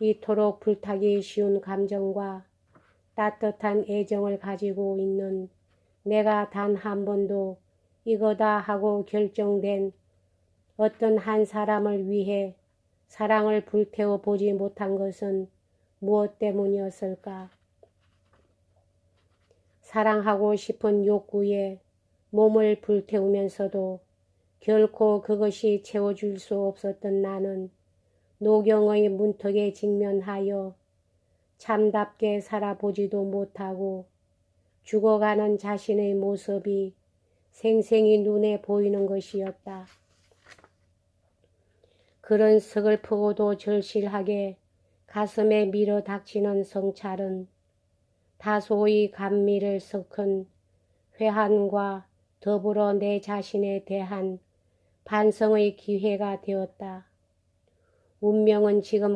이토록 불타기 쉬운 감정과 따뜻한 애정을 가지고 있는 내가 단 한 번도 이거다 하고 결정된 어떤 한 사람을 위해 사랑을 불태워 보지 못한 것은 무엇 때문이었을까? 사랑하고 싶은 욕구에 몸을 불태우면서도 결코 그것이 채워줄 수 없었던 나는 노경의 문턱에 직면하여 참답게 살아보지도 못하고 죽어가는 자신의 모습이 생생히 눈에 보이는 것이었다. 그런 서글프고도 절실하게 가슴에 밀어 닥치는 성찰은 다소의 감미를 섞은 회한과 더불어 내 자신에 대한 반성의 기회가 되었다. 운명은 지금